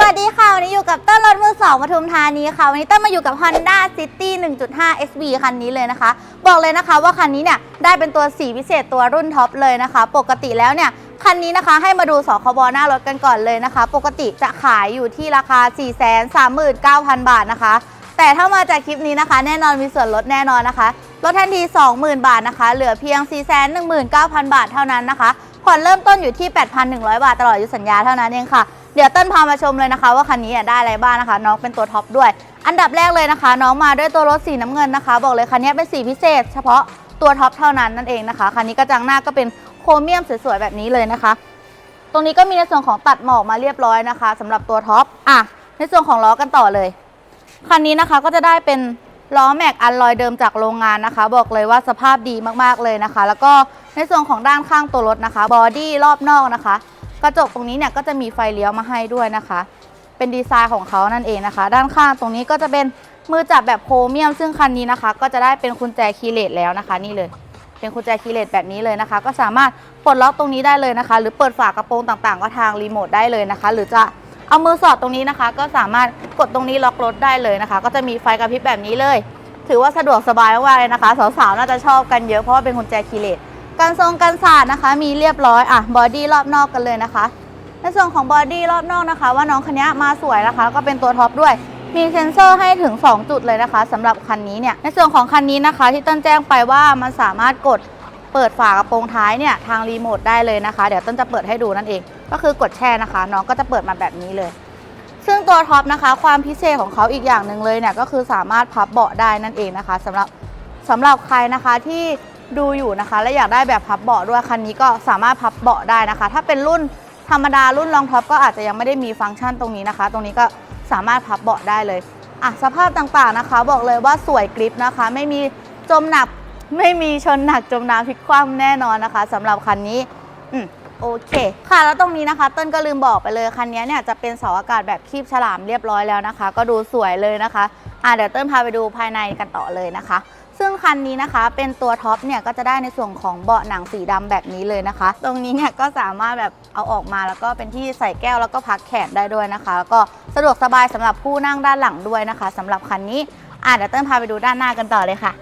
สวัสดีค่ะ วันนี้อยู่กับต้นรถมือสองปทุมธานีค่ะ วันนี้ต้นมาอยู่กับ Honda City 1.5 SV คันนี้เลยนะคะ บอกเลยนะคะว่าคันนี้เนี่ยได้เป็นตัวสีพิเศษตัวรุ่นท็อปเลยนะคะ ปกติแล้วเนี่ยคันนี้นะคะให้มาดูสคบหน้ารถกันก่อนเลยนะคะ ปกติจะขายอยู่ที่ราคา 439,000 บาทนะคะ แต่ถ้ามาจากคลิปนี้นะคะ แน่นอนมีส่วนลดแน่นอนนะคะลดทันที 20,000 บาทนะคะ เหลือเพียง 419,000 บาทเท่านั้นนะคะผ่อนเริ่มต้นอยู่ที่ 8,100 บาทตลอดอายุสัญญาเท่านั้นเองค่ะ เดี๋ยวเต้นพามาชมเลยนะคะ ว่าคันนี้ได้อะไรบ้างนะคะ น้องเป็นตัวท็อปด้วย อันดับแรกเลยนะคะ น้องมาด้วยตัวรถสีน้ำเงินนะคะ บอกเลยคันนี้เป็นสีพิเศษ เฉพาะตัวท็อปเท่านั้นนั่นเองนะคะคันนี้กระจังหน้าก็เป็นโครเมียมสวยๆแบบนี้เลยนะคะ ตรงนี้ก็มีในส่วนของตัดหมอกมาเรียบร้อยนะคะสำหรับตัวท็อปอะในส่วนของล้อกันต่อเลยคันนี้นะคะก็จะได้เป็นล้อแม็กอันลอยเดิมจากโรงงานนะคะ บอกเลยว่าสภาพดีมากๆเลยนะคะ แล้วก็ในส่วนของด้านข้างตัวรถนะคะ บอดี้รอบนอกนะคะ กระจกตรงนี้เนี่ยก็จะมีไฟเลี้ยวมาให้ด้วยนะคะ เป็นดีไซน์ของเขานั่นเองนะคะ ด้านข้างตรงนี้ก็จะเป็นมือจับแบบโครเมียม ซึ่งคันนี้นะคะ ก็จะได้เป็นกุญแจคีย์เลสแล้วนะคะ นี่เลย เป็นกุญแจคีย์เลสแบบนี้เลยนะคะ ก็สามารถปลดล็อกตรงนี้ได้เลยนะคะ หรือเปิดฝากระโปรงต่างๆ ก็ทางรีโมทได้เลยนะคะ หรือจะเอามือสอดตรงนี้นะคะ ก็สามารถกดตรงนี้ล็อกรถได้เลยนะคะ ก็จะมีไฟกระพริบแบบนี้เลย ถือว่าสะดวกสบายมากเลยนะคะ สาวๆน่าจะชอบกันเยอะเพราะว่าเป็นกุญแจคีย์เลส การทรงการสาดนะคะ มีเรียบร้อยอะบอดี้รอบนอกกันเลยนะคะ ในส่วนของบอดี้รอบนอกนะคะ ว่าน้องคันนี้มาสวยนะคะ ก็เป็นตัวท็อปด้วยมีเซ็นเซอร์ให้ถึง 2 จุดเลยนะคะสำหรับคันนี้เนี่ยในส่วนของคันนี้นะคะ ที่ต้นแจ้งไปว่ามันสามารถกดเปิดฝากระโปรงท้ายเนี่ยทางรีโมทได้เลยนะคะ เดี๋ยวต้นจะเปิดให้ดูนั่นเอง ก็คือกดแช่นะคะ น้องก็จะเปิดมาแบบนี้เลย ซึ่งตัวท็อปนะคะ ความพิเศษของเขาอีกอย่างหนึ่งเลยเนี่ยก็คือสามารถพับเบาะได้นั่นเองนะคะสำหรับสำหรับใครนะคะที่ ดูอยู่นะคะ และอยากได้แบบพับเบาะด้วยคันนี้ก็สามารถพับเบาะได้นะคะ ถ้าเป็นรุ่นธรรมดารุ่นรองท็อปก็อาจจะยังไม่ได้มีฟังก์ชันตรงนี้นะคะ ตรงนี้ก็สามารถพับเบาะได้เลยอะสภาพต่างๆนะคะ บอกเลยว่าสวยกริปนะคะ ไม่มีจมหนักไม่มีชนหนักจมน้ำพลิกคว่ำแน่นอนนะคะสำหรับคันนี้อืมโอเค ค่ะแล้วตรงนี้นะคะ เต้นก็ลืมบอกไปเลยคันนี้เนี่ยจะเป็นเสาอากาศแบบคีบฉลามเรียบร้อยแล้วนะคะ ก็ดูสวยเลยนะคะอะเดี๋ยวเต้นพาไปดูภายในกันต่อเลยนะคะ ซึ่งคันนี้นะคะเป็นตัวท็อปเนี่ยก็จะได้ในส่วนของเบาะหนังสีดำแบบนี้เลยนะคะ ตรงนี้เนี่ยก็สามารถแบบเอาออกมาแล้วก็เป็นที่ใส่แก้วแล้วก็พักแขนได้ด้วยนะคะ แล้วก็สะดวกสบายสำหรับผู้นั่งด้านหลังด้วยนะคะสำหรับคันนี้อะเดี๋ยวเต้นพาไปดูด้านหน้ากันต่อเลยค่ะ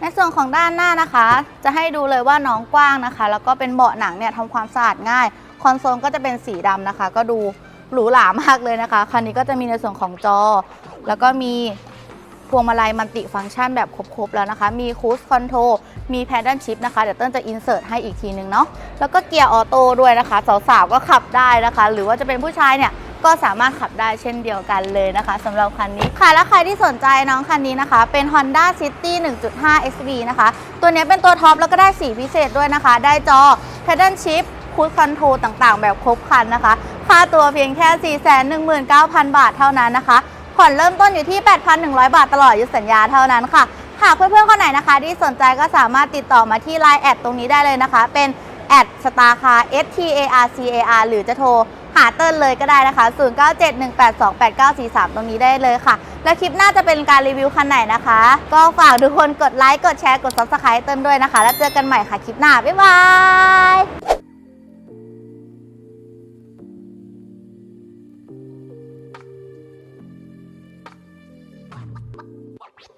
ในส่วนของด้านหน้านะคะ จะให้ดูเลยว่าน้องกว้างนะคะ แล้วก็เป็นเบาะหนังเนี่ยทำความสะอาดง่าย คอนโซลก็จะเป็นสีดำนะคะ ก็ดูหรูหรามากเลยนะคะ คันนี้ก็จะมีในส่วนของจอ แล้วก็มี พวงมาลัยมัลติฟังก์ชันแบบครบ ๆ แล้วนะคะ มีคู e คอนโทรมีแพดเดิลชิพนะคะ เดี๋ยวเต้นจะอินเสิร์ตให้อีกทีนึงเนาะ แล้วก็เกียร์ออโต้ด้วยนะคะ สาวๆ ก็ขับได้นะคะ หรือว่าจะเป็นผู้ชายเนี่ยก็สามารถขับได้เช่นเดียวกันเลยนะคะสำหรับคันนี้ค่ะและใครที่สนใจน้องคันนี้นะคะ เป็น Honda City 1.5 SV นะคะ ตัวนี้เป็นตัวท็อปแล้วก็ได้สีพิเศษด้วยนะคะ ได้จอ Pedal Shift Cruise Control ต่างๆ แบบครบคันนะคะ ค่าตัวเพียงแค่ 419,000 บาทเท่านั้นนะคะ ผ่อนเริ่มต้นอยู่ที่ 8,100 บาทตลอดอายุสัญญาเท่านั้นค่ะ หากเพื่อนๆคนไหนนะคะที่สนใจก็สามารถติดต่อมาที่ Line แอดตรงนี้ได้เลยนะคะ เป็นแอดสตาร์คา S T A R C A R หรือจะโทรหาเติ้ลเลยก็ได้นะคะ 0971828943 ตรงนี้ได้เลยค่ะ และคลิปหน้าจะเป็นการรีวิวคันไหนนะคะ ก็ฝากทุกคนกดไลค์ กดแชร์ กด Subscribe เติ้ลด้วยนะคะ แล้วเจอกันใหม่ค่ะคลิปหน้า บ๊ายบาย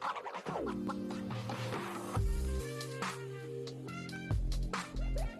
Hollywood.